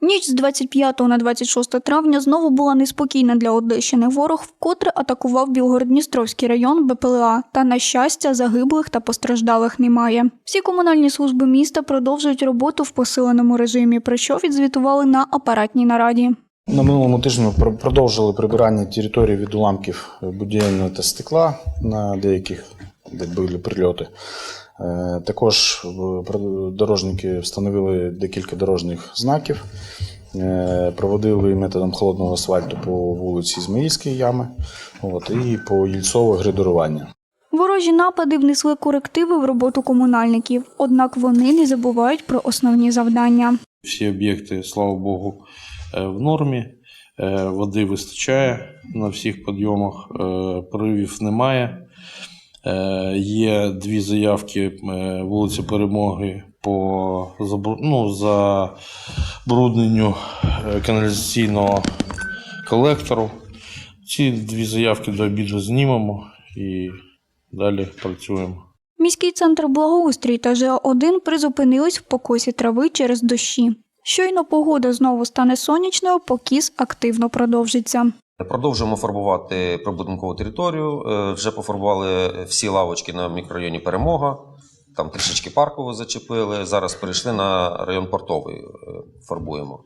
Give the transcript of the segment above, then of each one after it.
Ніч з 25 на 26 травня знову була неспокійна для Одещини. Ворог вкотре атакував Білгород-Дністровський район БПЛА. Та, на щастя, загиблих та постраждалих немає. Всі комунальні служби міста продовжують роботу в посиленому режимі, про що відзвітували на апаратній нараді. На минулому тижні продовжили прибирання території від уламків будівельного та стекла на деяких, де були прильоти. Е, Також дорожники встановили декілька дорожніх знаків, е, проводили методом холодного асфальту по вулиці Ізмаїльської ями от, і по Єльцове гридурування. Ворожі напади внесли корективи в роботу комунальників, однак вони не забувають про основні завдання. Всі об'єкти, слава Богу, е, в нормі. Е, Води вистачає на всіх підйомах, е, проривів немає. Е, Є дві заявки е, вулиці Перемоги по ну, забрудненню е, каналізаційного колектору. Ці дві заявки до обіду знімемо і далі працюємо. Міський центр благоустрій та ЖА-1 призупинились в покосі трави через дощі. Щойно погода знову стане сонячною, покіс активно продовжиться. Продовжуємо фарбувати прибудинкову територію. Е, Вже пофарбували всі лавочки на мікрорайоні Перемога. Там трішечки парково зачепили. Зараз перейшли на район портовий. е, Фарбуємо.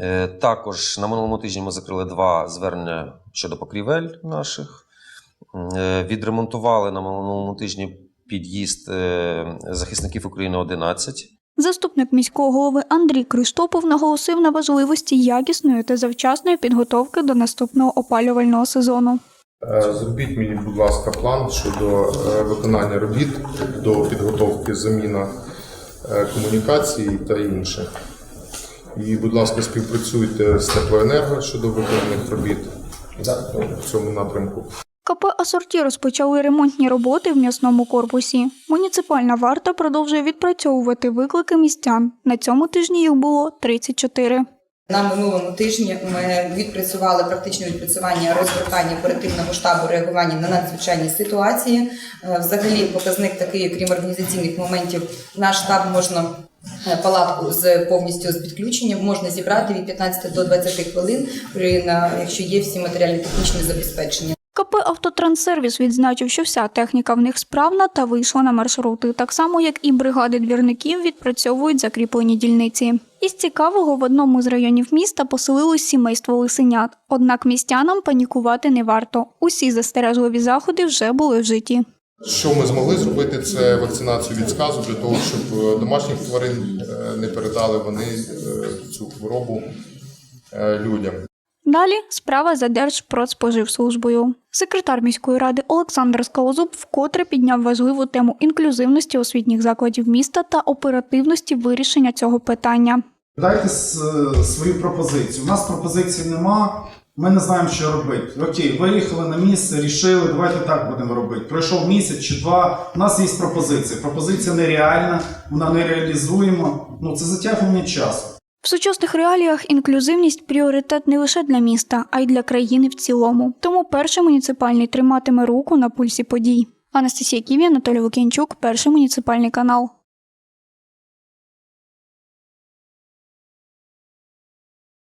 Е, Також на минулому тижні ми закрили два звернення щодо покрівель наших. Е, Відремонтували на минулому тижні під'їзд е, захисників України 11. Заступник міського голови Андрій Криштопов наголосив на важливості якісної та завчасної підготовки до наступного опалювального сезону. Е, Зробіть мені, будь ласка, план щодо е, виконання робіт до підготовки заміна е, комунікацій та інше. І, будь ласка, співпрацюйте з теплоенерго щодо виконаних робіт в цьому напрямку. КП «Асорті» розпочали ремонтні роботи в м'ясному корпусі. Муніципальна варта продовжує відпрацьовувати виклики містян. На цьому тижні їх було 34. На минулому тижні ми відпрацювали практичне відпрацювання розгортання оперативного штабу реагування на надзвичайні ситуації. Е, Взагалі, показник такий, крім організаційних моментів, наш штаб можна е, палатку з повністю з підключенням можна зібрати від 15 до 20 хвилин, якщо є всі матеріальні технічні забезпечення. КП «Автотранссервіс» відзначив, що вся техніка в них справна та вийшла на маршрути, так само як і бригади двірників відпрацьовують закріплені дільниці. Із цікавого в одному з районів міста поселилось сімейство лисенят. Однак містянам панікувати не варто. Усі застережливі заходи вже були вжиті. Що ми змогли зробити, це вакцинацію від сказу для того, щоб е, домашніх тварин е, не передали вони е, цю хворобу людям. Далі справа за Держпродспоживслужбою. Секретар міської ради Олександр Скалозуб вкотре підняв важливу тему інклюзивності освітніх закладів міста та оперативності вирішення цього питання. Дайте свою пропозицію. У нас пропозицій нема. Ми не знаємо, що робити. Окей, виїхали на місце, рішили, давайте так будемо робити. Пройшов місяць чи два. У нас є пропозиція. Пропозиція нереальна, вона не реалізуємо. Ну це затягування часу. В сучасних реаліях інклюзивність пріоритет не лише для міста, а й для країни в цілому. Тому перший муніципальний триматиме руку на пульсі подій. Анастасія Ківі, Анатолій Лук'янчук, перший муніципальний канал.